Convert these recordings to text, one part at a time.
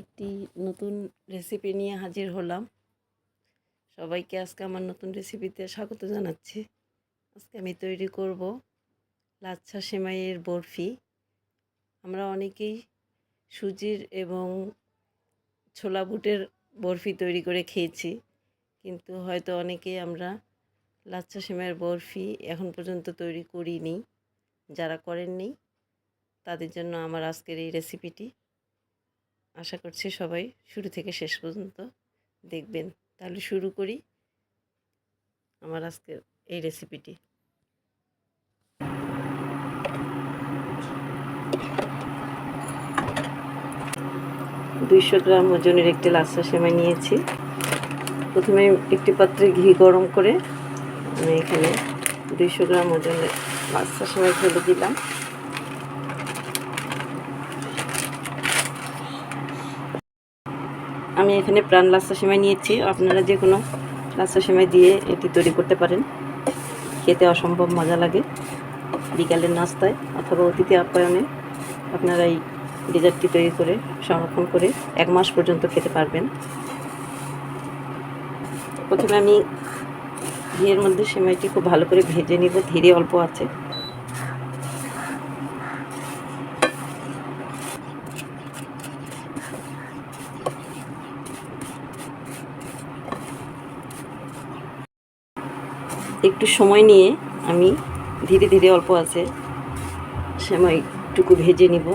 একটি নতুন রেসিপি নিয়ে হাজির হলাম। সবাইকে আজকে আমার নতুন রেসিপিতে স্বাগত জানাচ্ছি। আজকে আমি তৈরি করব লাচ্ছা সেমাইয়ের বরফি। আমরা অনেকেই সুজির এবং ছোলা বুটের বরফি তৈরি করে খেয়েছি, কিন্তু হয়তো অনেকেই আমরা লাচ্ছা সেমাইয়ের বরফি এখন পর্যন্ত তৈরি করিনি। যারা করেননি, তাদের জন্য আমার আজকের এই রেসিপিটি আশা করছি সবাই শুরু থেকে শেষ পর্যন্ত দেখবেন। তাহলে শুরু করি আমার আজকের এই রেসিপিটি দুইশো গ্রাম ওজনের একটি লাচ্ছা সেমাই নিয়েছি। প্রথমে একটি পাত্রে ঘি গরম করে আমি এখানে দুইশো গ্রাম ওজনের লাচ্ছা সেমাই ফেলে দিলাম। আমি এখানে প্রাণ লাচ্ছা সেমাই নিয়েছি। আপনারা যে কোনো লাচ্ছা সেমাই দিয়ে এটি তৈরি করতে পারেন। খেতে অসম্ভব মজা লাগে। বিকালের নাস্তায় অথবা অতিথি আপ্যায়নে আপনারা এই ডেজার্টটি তৈরি করে, সংরক্ষণ করে এক মাস পর্যন্ত খেতে পারবেন। প্রথমে আমি ঘিয়ের মধ্যে সেমাইটি খুব ভালো করে ভেজে নিব। ধীরে অল্প আছে। একটু সময় নিয়ে আমি ধীরে ধীরে অল্প আছে, সেমাইটুকু ভেজে নিব।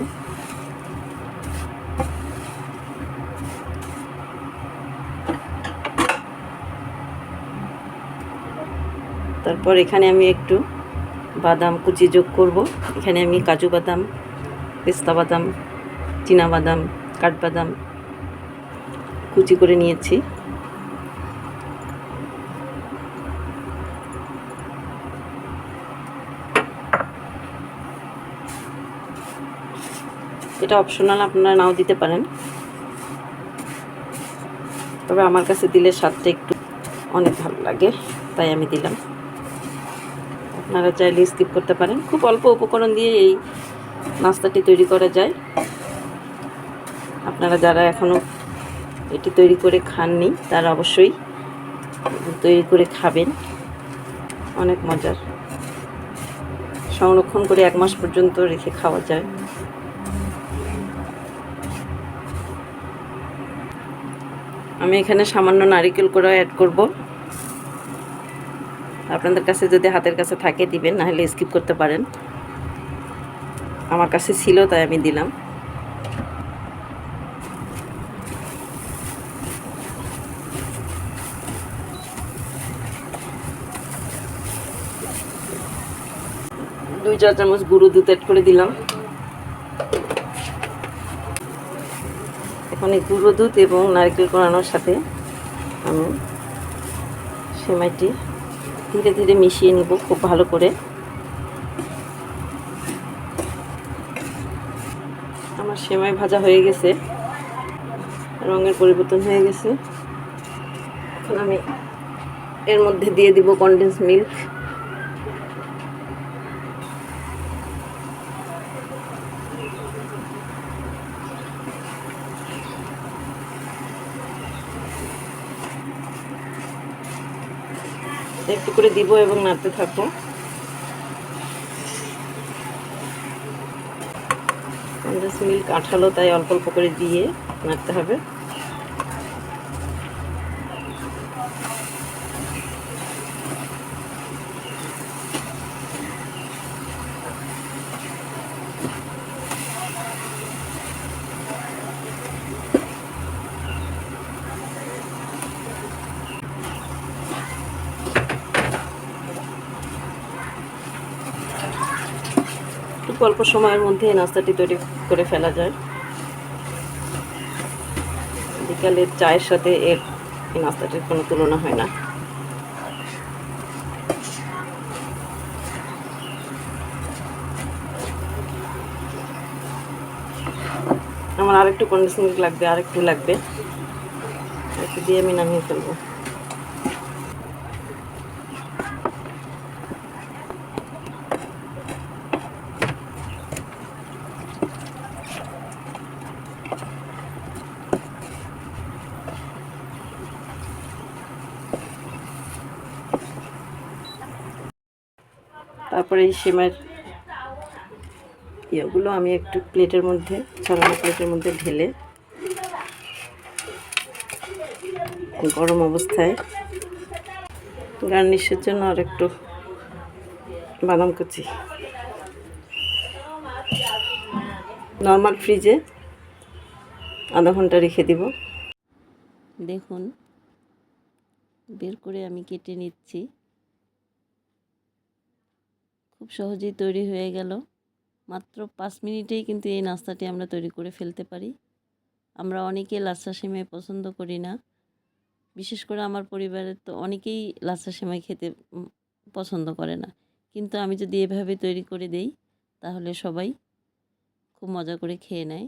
তারপর এখানে আমি একটু বাদাম কুচি যোগ করব। এখানে আমি কাজু বাদাম, পেস্তা বাদাম, চীনা বাদাম কাঠবাদাম কুচি করে নিয়েছি। এটা অপশনাল আপনারা নাও দিতে পারেন। তবে আমার কাছে দিলে স্বাদটা একটু অনেক ভালো লাগে, তাই আমি দিলাম। আপনারা চাইলে স্কিপ করতে পারেন। খুব অল্প উপকরণ দিয়ে এই নাস্তাটি তৈরি করা যায়। আপনারা যারা এখনও এটি তৈরি করে খাননি, তারা অবশ্যই তৈরি করে খাবেন। অনেক মজার। সংরক্ষণ করে এক মাস পর্যন্ত রেখে খাওয়া যায়। আমি এখানে সামান্য নারিকেল করে অ্যাড করব। আপনাদের কাছে যদি হাতের কাছে থাকে দিবেন, নাহলে স্কিপ করতে পারেন। আমার কাছে ছিল, তাই আমি দিলাম। দুই চা চামচ গুঁড়ো দুধ অ্যাড করে দিলাম। এই গুঁড়ো দুধ এবং নারকেল কোরানোর সাথে আমি সেমাইটি ধীরে ধীরে মিশিয়ে নিব খুব ভালো করে। আমার সেমাই ভাজা হয়ে গেছে, রঙের পরিবর্তন হয়ে গেছে। এখন আমি এর মধ্যে দিয়ে দিব কনডেন্স মিল্ক একটু করে দিব এবং নাড়তে থাকব মিল্ক আঠালো, তাই অল্প অল্প করে দিয়ে নাড়তে হবে। খুব অল্প সময়ের মধ্যে এই নাস্তাটি তৈরি করে ফেলা যায়। বিকালের চায়ের সাথে এর এই নাস্তাটির কোনো তুলনা হয় না। আমার আরেকটু কন্ডিশন লাগবে, আরেকটু লাগবে। একটু দিয়ে আমি নামিয়ে ফেলব। তারপরে এই সেমাইয়ের ইয়েগুলো আমি একটু প্লেটের মধ্যে ছড়ানো প্লেটের মধ্যে ঢেলে গরম অবস্থায় গার্নিশের জন্য আর একটু বাদাম কুচি। নর্মাল ফ্রিজে আধা ঘণ্টা রেখে দিব। দেখুন, বের করে আমি কেটে নিচ্ছি। খুব সহজেই তৈরি হয়ে গেল। মাত্র পাঁচ মিনিটেই কিন্তু এই নাস্তাটি আমরা তৈরি করে ফেলতে পারি। আমরা অনেকে লাচ্ছা সেমাই পছন্দ করি না। বিশেষ করে আমার পরিবারের তো অনেকেই লাচ্ছা সেমাই খেতে পছন্দ করে না। কিন্তু আমি যদি এভাবে তৈরি করে দেই, তাহলে সবাই খুব মজা করে খেয়ে নেয়।